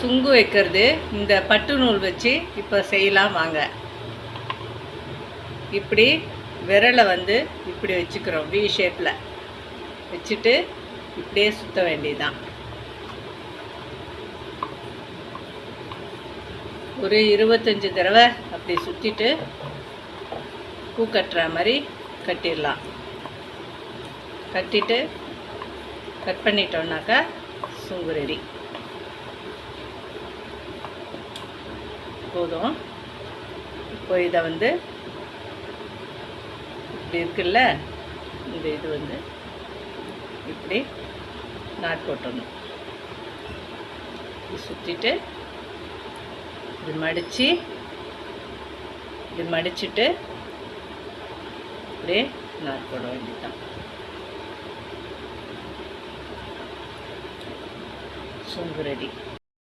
சுங்கு வைக்கிறது. இந்த பட்டு நூல் வச்சு இப்போ செய்யலாம் வாங்க. இப்படி விரலை வந்து இப்படி வச்சுக்கிறோம் வி ஷேப்பில் வச்சுட்டு இப்படியே சுற்ற வேண்டியதுதான். ஒரு இருபத்தஞ்சி தடவை அப்படி சுற்றிட்டு பூ கட்டுற மாதிரி கட்டிடலாம். கட்டிட்டு கட் பண்ணிட்டோம்னாக்கா சுங்கு ரெடி போதும். இப்போ இதை வந்து இப்படி இருக்குல்ல? இந்த இது வந்து இப்படி நாட் போட்டுடணும். இப்படி சுற்றிட்டு இது மடித்து இது மடிச்சுட்டு இப்படி நாட் போட வேண்டியதுதான். சுங்கு ரெடி